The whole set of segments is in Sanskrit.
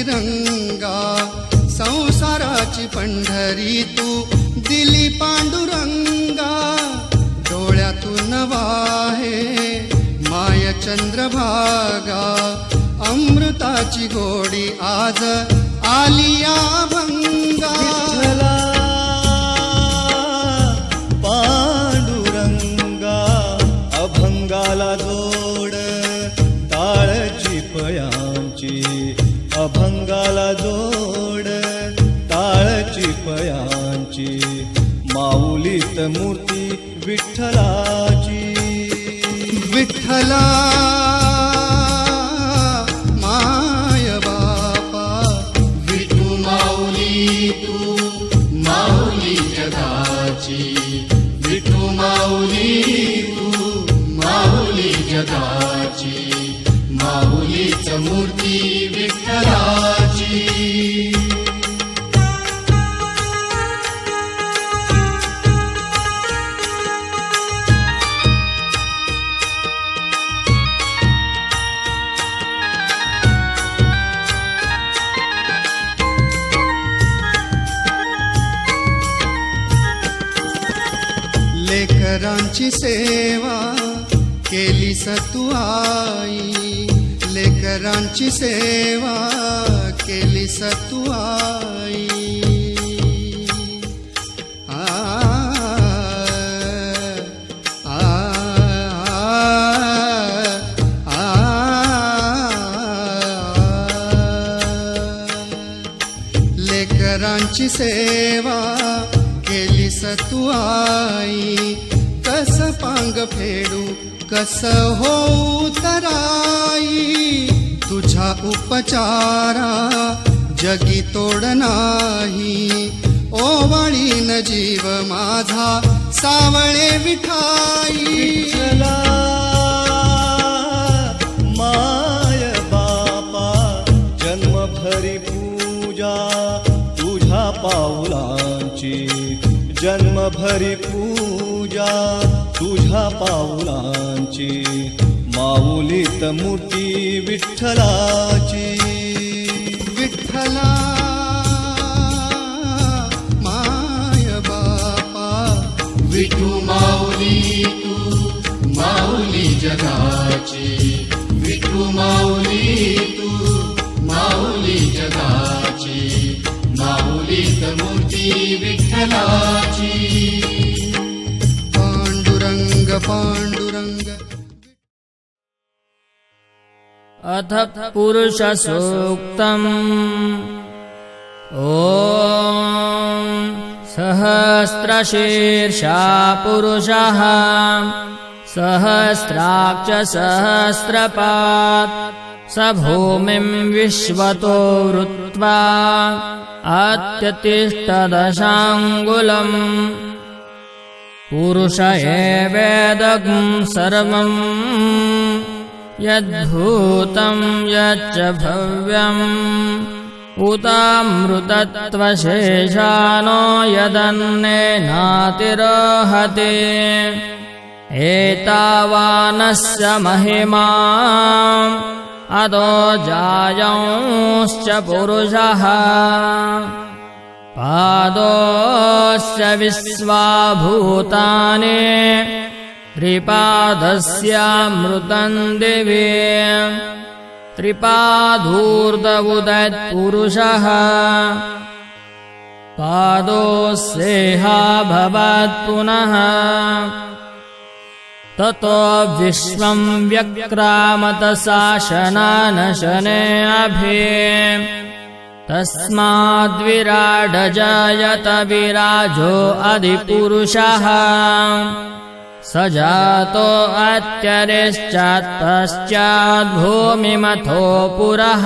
सांगू संसाराची पंढरी तू दिली पांडुरंगा. डोळ्यातून वाहे माय चंद्रभागा अमृताची गोडी आज आलिया भंगा पांडुरंगा अभंगाला जो अभंगाला जोड टाळची पयांची माऊलीत मूर्ती विठ्ठलाची. विठ्ठला माय बापा विठू माऊली तू माऊली जगाची. विठू माऊली तू माऊली जगाची. माऊलीच मूर्ती लेकरांची सेवा केली सतू आई लेकर रांची सेवा केली सतुआई लेकर आंची सेवा केली सतुआई कस पांग फेडू? कस हो तराई? तुझ्या उपचारा जगी तोड नाही. ओवाळीन जीव माझा सावळे विठाई माय बापा जन्मभरी पूजा तुझ्या पाऊलांची जन्मभरी पूजा तुझा पाऊलांची माऊलीत मूर्ती विठ्ठलाची. पुरुषसूक्तम् ॐ सहस्रशीर्षा पुरुषः सहस्राक्ष सहस्रपात् स भूमिम् विश्वतो वृत्वा अत्यतिष्ठदशाङ्गुलम्। पुरुष एवेदगम् सर्वम् यद्भूतम् यच्च भव्यम् उतामृतत्वशेषानो यदन्नेनातिरोहति एतावानस्य महिमा अदो जायंश्च पुरुषः। पादोश्च विश्वाभूतानि त्रिपादस्यामृतम् दिवे। त्रिपाधूर्दवुदत्पुरुषः पादोऽस्येहा भवत् पुनः। ततो अभि। तस्माद्विराडजायत विराजो अधिपुरुषः स जातो अत्यरिश्चात्पश्चाद्भूमिमथो पुरः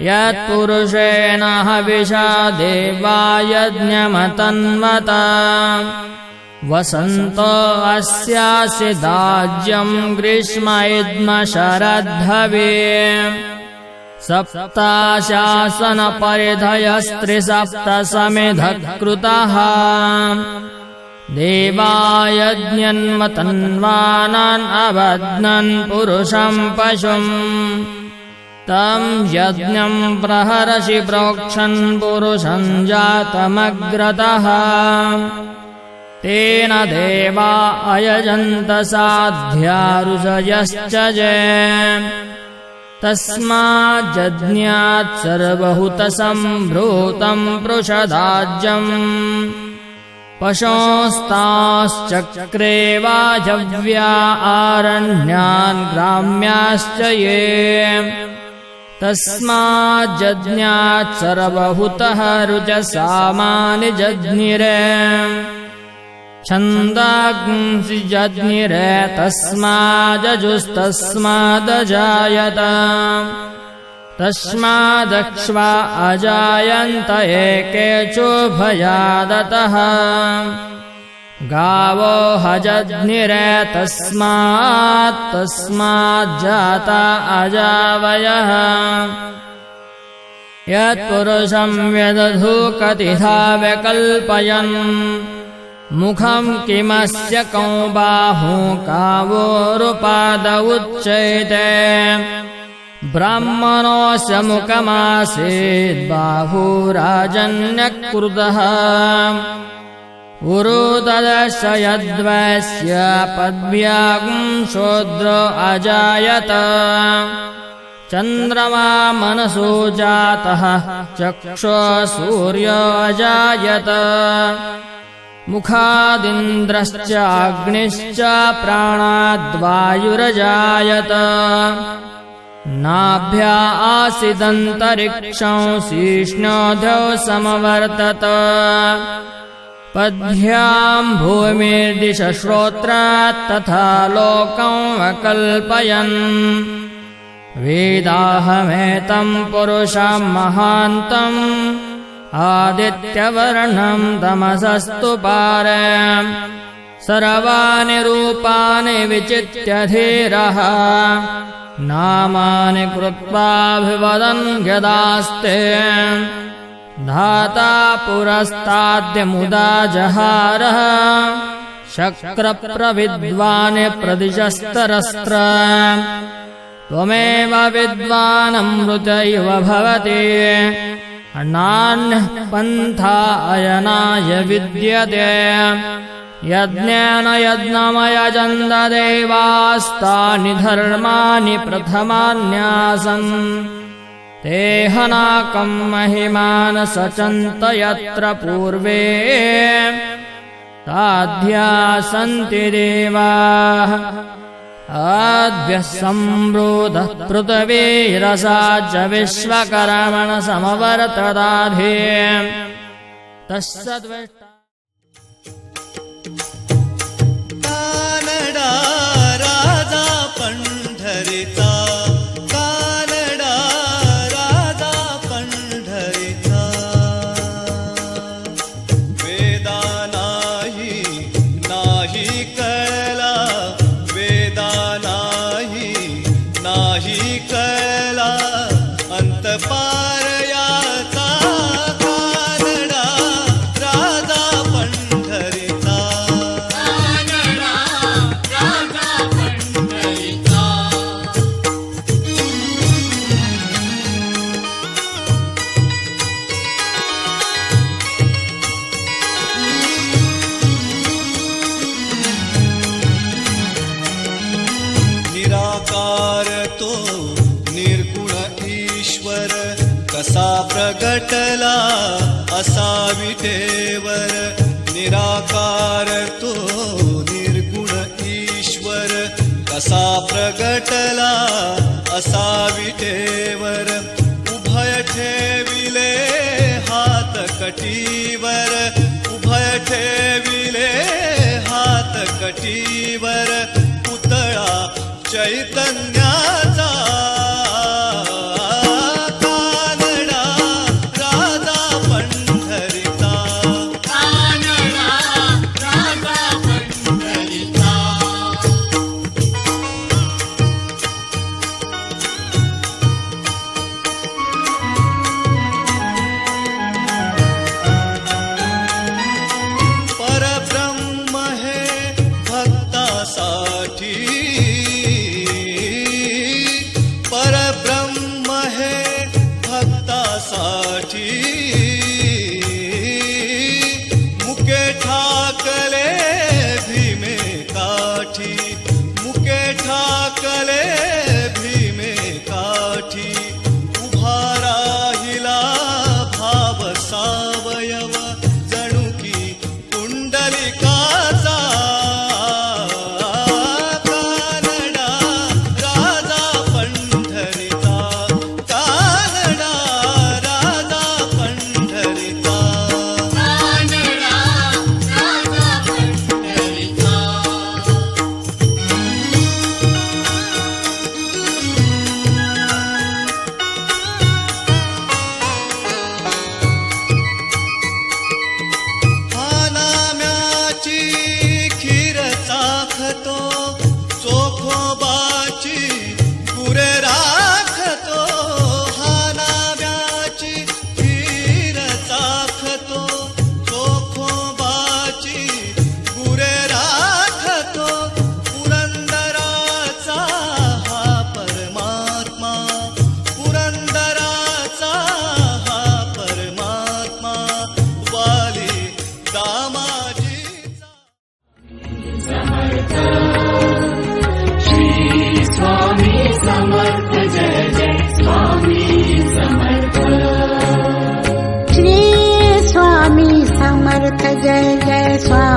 यत्पुरुषेण हविषा देवा यज्ञमतन्वता। वसन्तो अस्यासि दाज्यम् ग्रीष्म इद्म शरद्धवे। सप्ताशासनपरिधयस्त्रिसप्तसमिधः कृतः देवायज्ञन्मतन्वानान् अबध्नन् पुरुषम् पशुम्। तम् यज्ञम् प्रहरसि प्रोक्षन् पुरुषम् जातमग्रतः। तेन देवा अयजन्त साध्यारुषयश्च जे। तस्माज्जज्ञात् सर्वहुतसम्भृतम् पृषदाज्यम् पशोस्ताश्चक्रे वाजव्या आरण्यान् ग्राम्याश्च ये। तस्माज्जज्ञात् सर्वहुतः रुचसामानि जज्ञिरे। छन्दांसि जज्ञिरे तस्माजजुस्तस्मादजायत तस्मादक्ष्वा अजायन्त एके चोभयादतः। गावो हजज्ञिरे तस्मात् तस्माज्जाता अजावयः। यत्पुरुषम् व्यदधू कतिधा व्यकल्पयन्। मुखम् किमस्य कौ बाहू कावोरुपाद उच्चैते ब्राह्मणोऽस्य मुखमासीद्बाहुराजन्यकृतः उरुदश यद्वस्य पद्व्यागुम् शूद्रो अजायत। चन्द्रमा मनसो जातः चक्षो सूर्यो अजायत। मुखादिन्द्रश्च अग्निश्च प्राणाद्वायुरजायत नाभ्या आसिदन्तरिक्षं शीष्णोधौ समवर्तत। पद्भ्याम् भूमिर्दिश श्रोत्रात् तथा लोकम् अकल्पयन्। वेदाहमेतम् पुरुषम् महान्तम् आदित्यवर्णम् तमसस्तु पार। सर्वाणि रूपाणि विचित्य धीरः नामानि कृत्वाभिवदन् यदास्ते धाता पुरस्ताद्यमुदा जहारः। शक्रप्रविद्वानि प्रदिशस्तरस्त्र। त्वमेव विद्वानमृत इव भवति। नान्यः पन्था अयनाय विद्यते यज्ञेन यज्ञमयजन्ददेवास्तानि धर्माणि प्रथमान्यासन् तेहनाकम् महिमानसचन्त यत्र पूर्वे साध्या सन्ति देवाः। आद्यः सम्रोधः पृथ्वीरसा च विश्वकर्मण समवर्तदाधे निर्गुण ईश्वर कसा प्रगटला असा विटेवर निराकार तो निर्गुण ईश्वर कसा प्रगटला असा विटेवर उभय ठेविले हात कटीवर उभय ठेविले हात कटीवर. पुतळा Chaitanya day, day, day, day.